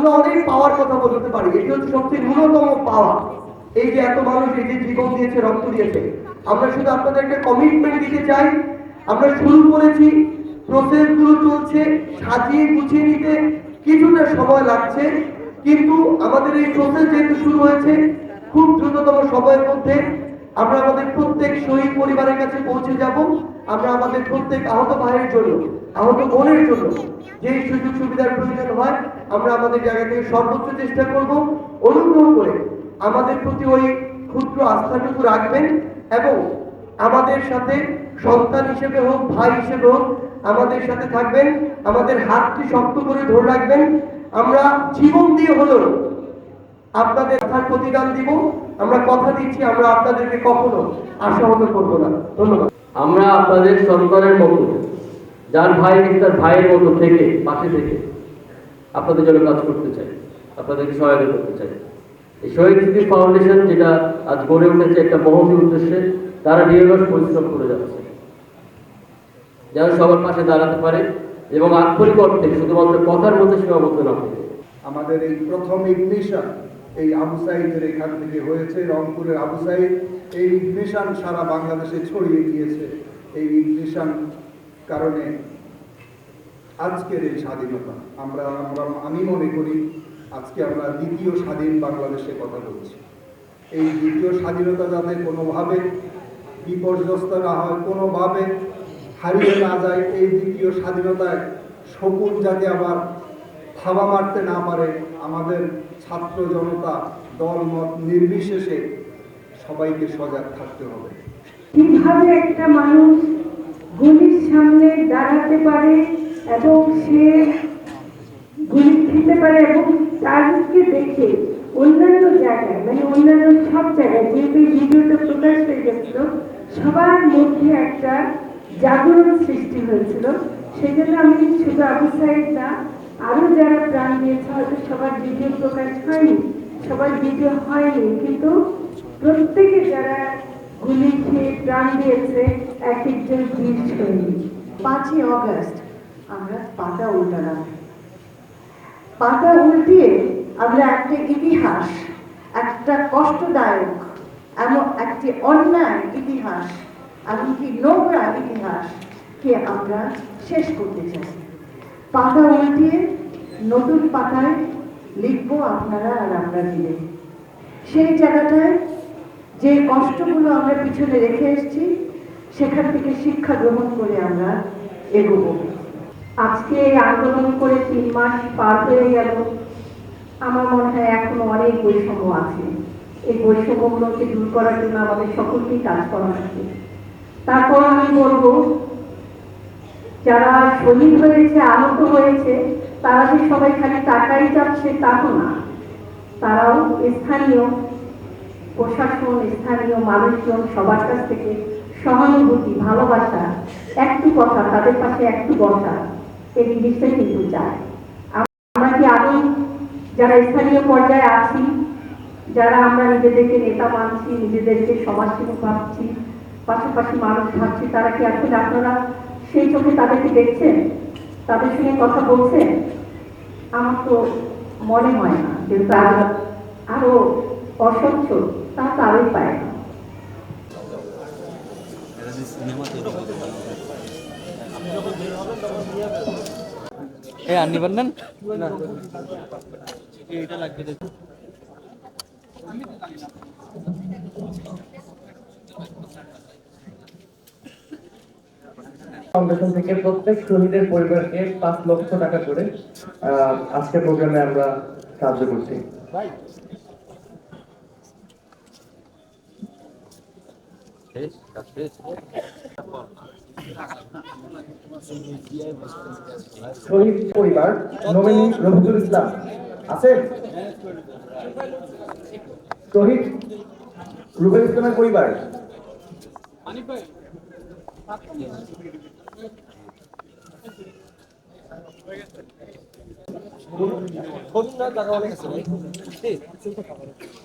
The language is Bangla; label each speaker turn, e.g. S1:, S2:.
S1: আমরা অনেক পাওয়ার কথা বলতে পারি। এটি হচ্ছে সবচেয়ে ন্যূনতম পাওয়া এই যে এত মানুষ এই যে জীবন দিয়েছে, রক্ত দিয়েছে, আমরা শুধু আপনাদের একটা কমিটমেন্ট দিতে চাই। আমরা শুরু করেছি প্রসেসগুলো চলছে, সাজিয়ে গুছিয়ে নিতে। কিছুটা সময় লাগছে, কিন্তু আমাদের এই প্রসেস যেহেতু শুরু হয়েছে, খুব দ্রুততম সময়ের মধ্যে আমরা আমাদের প্রত্যেক শহীদ পরিবারের কাছে পৌঁছে যাব। আমরা আমাদের প্রত্যেক আহত ভাইয়ের জন্য আহত বোনের জন্য যে সুযোগ সুবিধার প্রয়োজন হয়, আমরা আমাদের জায়গা থেকে সর্বোচ্চ চেষ্টা করব, অনুগ্রহ করে আমাদের প্রতি ওই ক্ষুদ্র আস্থাটুকু রাখবেন এবং আমাদের সাথে সন্তান হিসেবে হোক, ভাই হিসেবে হোক, আমাদের সাথে থাকবেন, আমাদের হাতটি শক্ত করে ধরে রাখবেন। আমরা জীবন দিয়ে হলেও আপনাদের কথার প্রতিদান দিব, আমরা কথা দিচ্ছি, আমরা আপনাদেরকে কখনো আশাহত করব না। ধন্যবাদ।
S2: আমরা আপনাদের সন্তানের মতো। যার ভাই তার ভাইয়ের মতো থেকে, পাশে থেকে আপনাদের জন্য কাজ করতে চাই, আপনাদেরকে সহায়তা করতে চাই। এই শহীদ স্মৃতি ফাউন্ডেশন যেটা আজ গড়ে উঠেছে একটা মহতী উদ্দেশ্যে, তারা নিরলস পরিশ্রম করে যাচ্ছে। যেন সবার পাশে দাঁড়াতে পারে এবং আক্ষরিক অর্থে শুধুমাত্র কথার মধ্যে সীমাবদ্ধ না থাকে।
S3: আমাদের এই প্রথম ইগনিশন এই আবু সাইদের এখান থেকে হয়েছে, রংপুরের আবু সাইদ। এই ইগনিশন সারা বাংলাদেশে ছড়িয়ে গিয়েছে। এই ইগনিশন কারণে আজকের এই স্বাধীনতা, আমরা আমরা, আমি মনে করি আজকে আমরা দ্বিতীয় স্বাধীন বাংলাদেশে কথা বলছি। এই দ্বিতীয় স্বাধীনতা যাতে কোনোভাবে বিপর্যস্ত না হয়, কোনোভাবে হারিয়ে না যায়, এই দ্বিতীয় স্বাধীনতায় শকুন যাতে আবার থাবা মারতে না পারে, আমাদের ছাত্র জনতা, দলমত নির্বিশেষে সবাইকে সজাগ থাকতে হবে।
S4: কীভাবে একটা মানুষ গুলির সামনে দাঁড়াতে পারে এবং সে গুলি খেতে পারে এবং তারকে দেখে অন্যান্য জায়গায় মানে অন্যান্য সব জায়গায়, যেহেতু ভিডিওটা প্রকাশ হয়ে গেছিল, সবার মধ্যে একটা জাগরণ সৃষ্টি হয়েছিল। সেই জন্য আমি শুধু আবু সাইদ না আরও যারা প্রাণ দিয়েছে, হয়তো সবার ভিডিও প্রকাশ হয়নি, সবার ভিডিও হয়নি, কিন্তু প্রত্যেকে যারা গুলি খেয়ে প্রাণ দিয়েছে এক একজন বীর
S5: পাঁচই অগস্ট, আমরা পাতা উল্টালাম। পাতা উল্টিয়ে আমরা একটা ইতিহাস, একটা কষ্টদায়ক এমন একটি অন্যায় ইতিহাস, এমনকি নোংরা ইতিহাসকে আমরা শেষ করতে চাই। পাতা উল্টিয়ে নতুন পাতায় লিখব আপনারা আর আমরা মিলে। সেই জায়গাটায় যে কষ্টগুলো আমরা পিছনে রেখে এসেছি সেখান থেকে শিক্ষা গ্রহণ করে আমরা এগোবো।
S4: আজকে এই আন্দোলন করে তিন মাস পার হয়ে গেল। আমার মনে হয় এখনও অনেক বৈষম্য আছে। এই বৈষম্যগুলোকে দূর করার জন্য আমাদের সকলকেই কাজ করা উচিত। তারপর আমি বলব, যারা শহীদ হয়েছে, আহত হয়েছে, তারা যে সবাই খালি টাকাই যাচ্ছে তা তো না। তারাও স্থানীয় প্রশাসন, স্থানীয় মানুষজন সবার কাছ থেকে সহানুভূতি, ভালোবাসা, একটু কথা, তাদের পাশে একটু বসা, এই জিনিসটা কিন্তু চায় আমরা কি আদৌ যারা স্থানীয় পর্যায়ে আছি, যারা আমরা নিজেদেরকে নেতা মানছি, নিজেদেরকে সমাজসেবক ভাবছি, পাশাপাশি মানুষ ভাবছি, তারা কি আসলে আপনারা সেই চোখে তাদেরকে দেখছেন? তাদের সঙ্গে কথা বলছেন? আমার তো মনে হয় না যে তারা আরও অস্বচ্ছ তা তো আরোই পায় না।
S6: এ, আর
S7: ফাউন্ডেশন থেকে প্রত্যেক শহীদের পরিবারকে পাঁচ লক্ষ টাকা করে আজকের প্রোগ্রামে আমরা সাহায্য করছি। শহীদ পরিবার নমিনি রফিকুল ইসলাম আছে শহীদ রুবেল ইসলামের পরিবার। একটি গ্রহণ করার জন্য